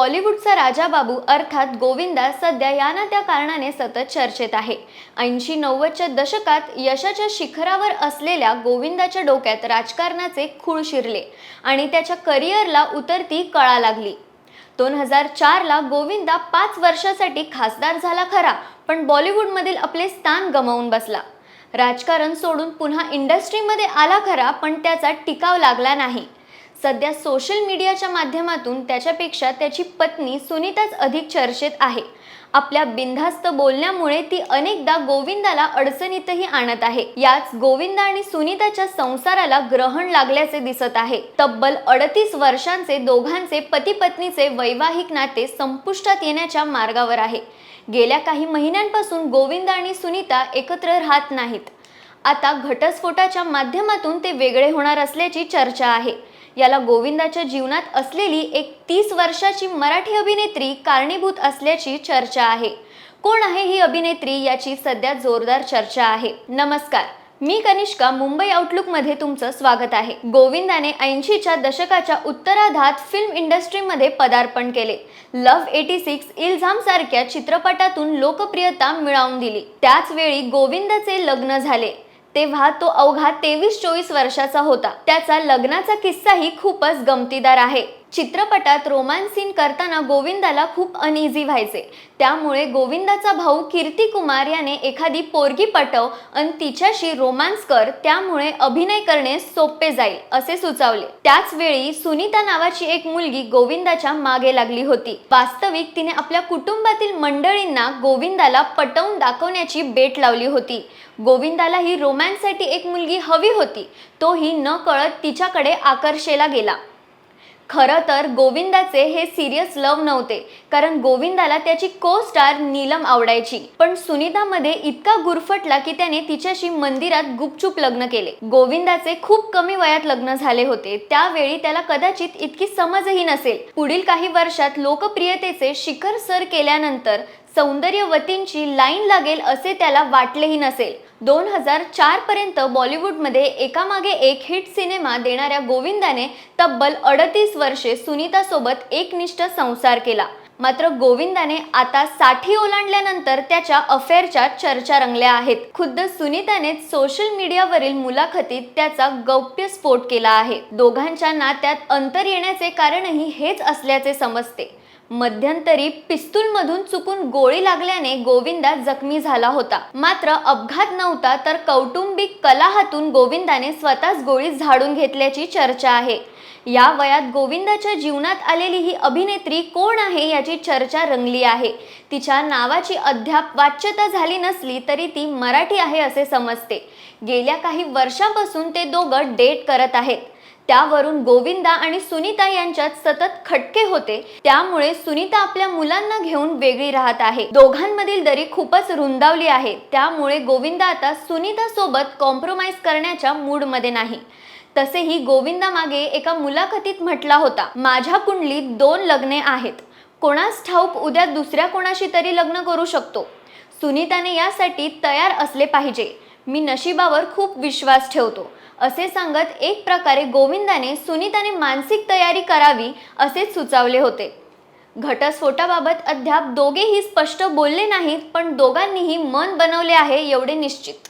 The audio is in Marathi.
बॉलिवूडचा राजा बाबू अर्थात गोविंदा सध्या या ना त्या कारणाने सतत चर्चेत आहे. ऐंशी नव्वदच्या दशकात यशाच्या शिखरावर असलेल्या गोविंदाच्या डोक्यात राजकारणाचे खूळ शिरले आणि त्याच्या करिअरला उतरती कळा लागली. दोन हजार चारला गोविंदा पाच वर्षासाठी खासदार झाला खरा पण बॉलिवूडमधील आपले स्थान गमावून बसला. राजकारण सोडून पुन्हा इंडस्ट्रीमध्ये आला खरा पण त्याचा टिकाव लागला नाही. सध्या सोशल मीडियाच्या माध्यमातून त्याच्यापेक्षा त्याची पत्नी सुनीताच अधिक चर्चेत आहे. आपल्या बिनधास्त बोलण्यामुळे ती अनेकदा गोविंदाला अडचणीतही आणत आहे. याच गोविंदा आणि सुनीताच्या संसाराला ग्रहण लागल्याचे दिसत आहे. तब्बल अडतीस वर्षांचे दोघांचे पती पत्नीचे वैवाहिक नाते संपुष्टात येण्याच्या मार्गावर आहे. गेल्या काही महिन्यांपासून गोविंदा आणि सुनीता एकत्र राहत नाहीत. आता घटस्फोटाच्या माध्यमातून ते वेगळे होणार असल्याची चर्चा आहे. याला गोविंदाच्या जीवनात असलेली एक तीस वर्षाची मराठी अभिनेत्री कारणीभूत असल्याची चर्चा आहे. कोण आहे ही अभिनेत्री याची सध्या जोरदार चर्चा आहे. नमस्कार. मी कनिष्का मुंबई आउटलुकमध्ये तुमचं स्वागत आहे. गोविंदाने ऐंशीच्या दशकाच्या उत्तराधात फिल्म इंडस्ट्रीमध्ये पदार्पण केले. लव्ह एटी सिक्स इल्झाम सारख्या चित्रपटातून लोकप्रियता मिळवून दिली. त्याच वेळी गोविंदाचे लग्न झाले. तेव्हा तो अवघा तेवीस चोवीस वर्षाचा होता. त्याचा लग्नाचा किस्साही खूपच गमतीदार आहे. चित्रपटात रोमांस सीन करताना गोविंदाला खूप अनइझी व्हायचे. त्यामुळे गोविंदाचा भाऊ कीर्ती कुमार याने एखादी पोरगी पटव आणि तिच्याशी रोमांस कर त्यामुळे अभिनय करणे सोपे जाईल असे सुचवले. त्याच वेळी सुनीता नावाची एक मुलगी गोविंदाच्या मागे लागली होती. वास्तविक तिने आपल्या कुटुंबातील मंडळींना गोविंदाला पटवून दाखवण्याची बेट लावली होती. गोविंदाला ही रोमॅन्ससाठी एक मुलगी हवी होती. तोही न कळत तिच्याकडे आकर्षेला गेला. खरं तर गोविंदाचे हे सिरियस लव नव्हते कारण गोविंदाला त्याची को स्टार नीलम आवडायची. पण सुनीतामध्ये इतका गुरफटला की त्याने तिच्याशी मंदिरात गुपचूप लग्न केले. गोविंदाचे खूप कमी वयात लग्न झाले होते त्यावेळी त्याला कदाचित इतकी समजही नसेल. पुढील काही वर्षात लोकप्रियतेचे शिखर सर केल्यानंतर सौंदर्यवतींची लाईन लागेल असे त्याला वाटलेही नसेल. दोन हजार चार पर्यंत बॉलिवूडमध्ये एकामागे एक हिट सिनेमा देणाऱ्या गोविंदाने तब्बल अडतीस वर्षे सुनीतासोबत एकनिष्ठ संसार केला. मात्र गोविंदाने आता साठी ओलांडल्यानंतर त्याच्या अफेअरच्या चर्चा रंगल्या आहेत. खुद्द सुनीताने सोशल मीडियावरील मुलाखतीत त्याचा गौप्यस्फोट केला आहे. दोघांच्या नात्यात अंतर येण्याचे कारणही हेच असल्याचे समजते. मध्यंतरी पिस्तूलमधून चुकून गोळी लागल्याने गोविंदा जखमी झाला होता. मात्र अपघात नव्हता तर कौटुंबिक कलाहातून गोविंदाने स्वतःच गोळी झाडून घेतल्याची चर्चा आहे. या वयात गोविंदाच्या जीवनात आलेली ही अभिनेत्री कोण आहे याची चर्चा रंगली आहे. तिच्या नावाची अद्याप वाच्यता झाली नसली तरी ती मराठी आहे असे समजते. गेल्या काही वर्षांपासून ते दोघं डेट करत आहेत. त्यावरून गोविंदा आणि सुनीता यांच्यात सतत खटके होते. त्यामुळे सुनीता आपल्या मुलांना घेऊन वेगळी राहत आहे. दोघांमधील दरी खूपच रुंदावली आहे. त्यामुळे गोविंदा आता सुनीता सोबत कॉम्प्रोमाइज करण्याच्या मूडमध्ये नाही. तसेही गोविंदा मागे एका मुलाखतीत म्हटला होता माझ्या कुंडलीत दोन लग्ने आहेत. कोणास ठाऊक उद्या दुसऱ्या कोणाशी तरी लग्न करू शकतो. सुनीताने यासाठी तयार असले पाहिजे. मी नशिबावर खूप विश्वास ठेवतो. असे सांगत एक प्रकारे गोविंदाने सुनीताने मानसिक तयारी करावी असेच सुचवले होते. घटस्फोटाबाबत अद्याप दोघेही स्पष्ट बोलले नाहीत पण दोघांनीही मन बनवले आहे एवढे निश्चित.